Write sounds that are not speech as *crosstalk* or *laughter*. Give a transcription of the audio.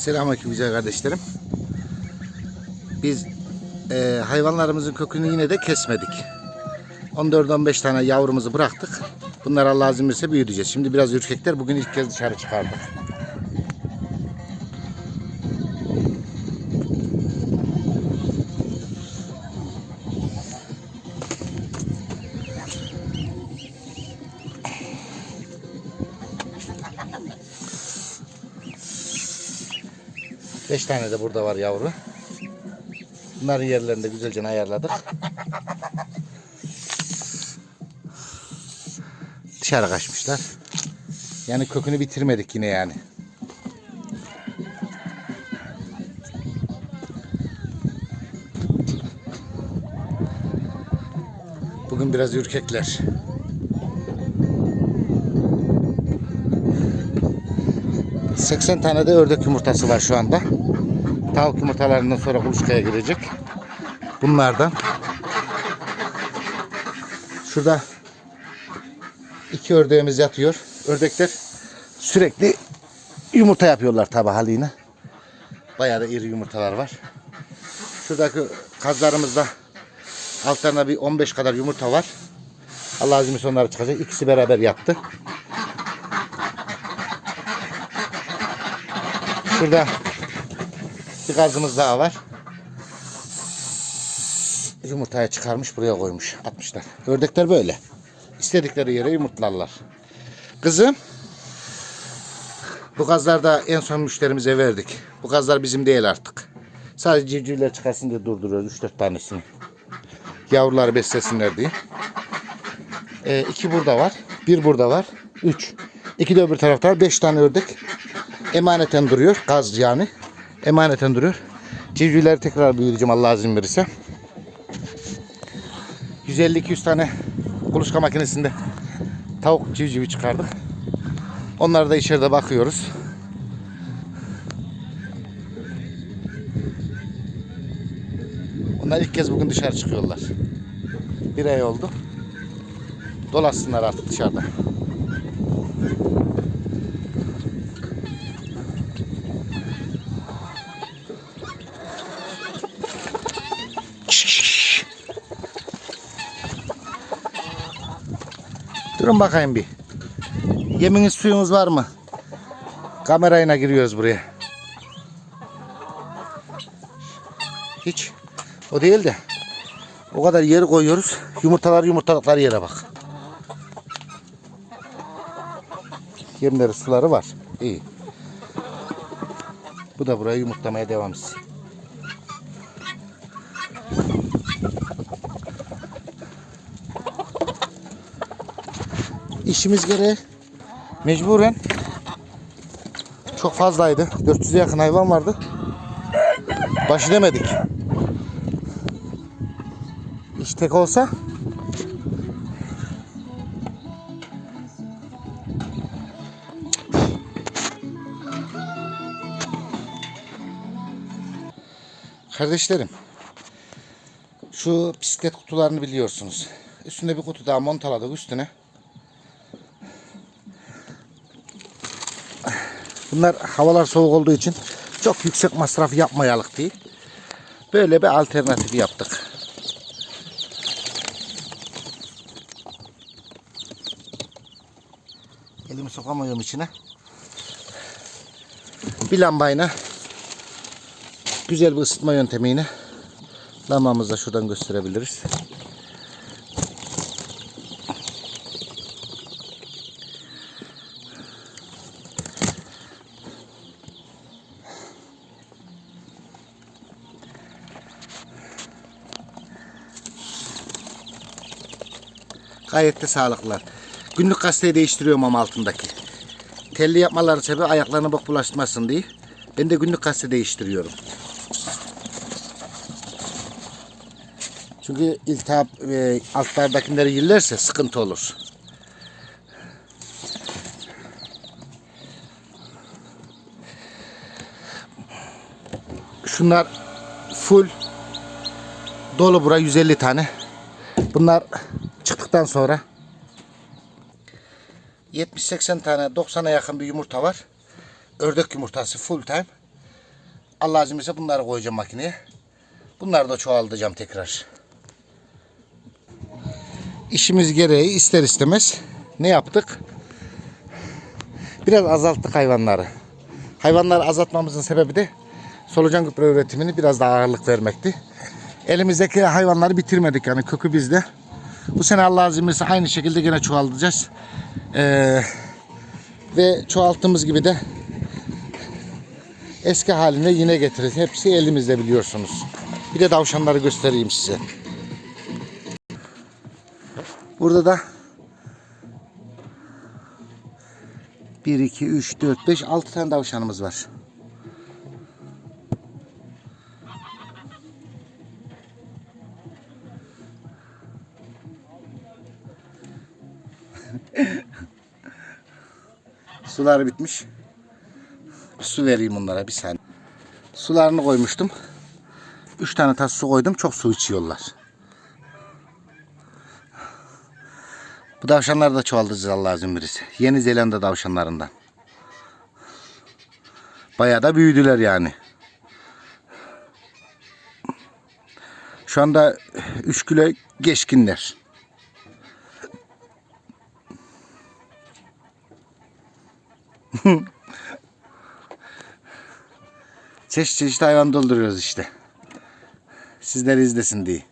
Selamünaleyküm güzel kardeşlerim. Biz e, hayvanlarımızın kökünü yine de kesmedik. 14-15 tane yavrumuzu bıraktık. Bunlar Allah izin verirse büyüteceğiz. Şimdi biraz ürkekler. Bugün ilk kez dışarı çıkardık. Beş tane de burada var yavru. Bunların yerlerini de güzelce ayarladık. Dışarı kaçmışlar. Yani kökünü bitirmedik yine yani. Bugün biraz ürkekler. ...80 tane de ördek yumurtası var şu anda. Tavuk yumurtalarından sonra kuluçkaya girecek. Bunlardan. Şurada iki ördeğimiz yatıyor. Ördekler sürekli yumurta yapıyorlar tabi haline. Bayağı da iri yumurtalar var. Şuradaki kazlarımızda altlarına bir 15 kadar yumurta var. Allah azim sonları çıkacak. İkisi beraber yattı. Şurada bir gazımız daha var. Yumurtaya çıkarmış buraya koymuş. Atmışlar. Ördekler böyle. İstedikleri yere yumurtlarlar. Kızım. Bu gazlarda en son müşterimize verdik. Bu gazlar bizim değil artık. Sadece civcivler çıkarsın diye durduruyoruz 3-4 tanesini. Yavruları beslesinler diye. Ee, iki burada var. Bir burada var. Üç. İki de öbür tarafta. Beş tane ördek. Emaneten duruyor. Gaz yani. Emaneten duruyor. Civcivleri tekrar büyüteceğim Allah izin verirse. 150-200 tane kuluçka makinesinde tavuk civcivi çıkardık. Onları da içeride bakıyoruz. Onlar ilk kez bugün dışarı çıkıyorlar. Bir ay oldu. Dolaşsınlar artık dışarıda. Durun bakayım bir. Yeminiz suyunuz var mı? Kamerayla giriyoruz buraya. Hiç. O değil de. O kadar yeri koyuyoruz. Yumurtalar yumurtalıkları yere bak. Yemleri suları var. İyi. Bu da buraya yumurtlamaya devam etsin. İşimiz gereği mecburen çok fazlaydı. 400'e yakın hayvan vardı. Baş edemedik. İş tek olsa Kardeşlerim şu bisiklet kutularını biliyorsunuz. Üstünde bir kutu daha montaladık üstüne. Bunlar havalar soğuk olduğu için çok yüksek masraf yapmayalık değil. Böyle bir alternatif yaptık. Elimi sokamıyorum içine. Bir lambayla güzel bir ısıtma yöntemiyle lambamızı da şuradan gösterebiliriz. Gayet de sağlıklılar. Günlük gazeteyi değiştiriyorum ama altındaki. Telli yapmaları sebebi ayaklarına bok bulaşmasın diye. Ben de günlük gazete değiştiriyorum. Çünkü iltihap e, altlardakileri yerlerse sıkıntı olur. Şunlar full dolu bura 150 tane. Bunlar çıktıktan sonra 70-80 tane 90'a yakın bir yumurta var. Ördek yumurtası full time. Allah izin verirse bunları koyacağım makineye. Bunları da çoğaltacağım tekrar. İşimiz gereği ister istemez ne yaptık? Biraz azalttık hayvanları. Hayvanları azaltmamızın sebebi de solucan gübre üretimini biraz daha ağırlık vermekti. Elimizdeki hayvanları bitirmedik yani kökü bizde. Bu sene Allah izin verirse aynı şekilde yine çoğaltacağız. Ee, ve çoğalttığımız gibi de eski haline yine getiririz. Hepsi elimizde biliyorsunuz. Bir de tavşanları göstereyim size. Burada da 1, 2, 3, 4, 5, 6 tane tavşanımız var. *laughs* Suları bitmiş. Su vereyim onlara bir saniye. Sularını koymuştum. 3 tane tas su koydum. Çok su içiyorlar. Bu tavşanlar da çoğaltacağız Allah izin. Yeni Zelanda tavşanlarından. Bayağı da büyüdüler yani. Şu anda 3 kilo geçkinler. Çeşit çeşit hayvan dolduruyoruz işte. Sizler izlesin diye.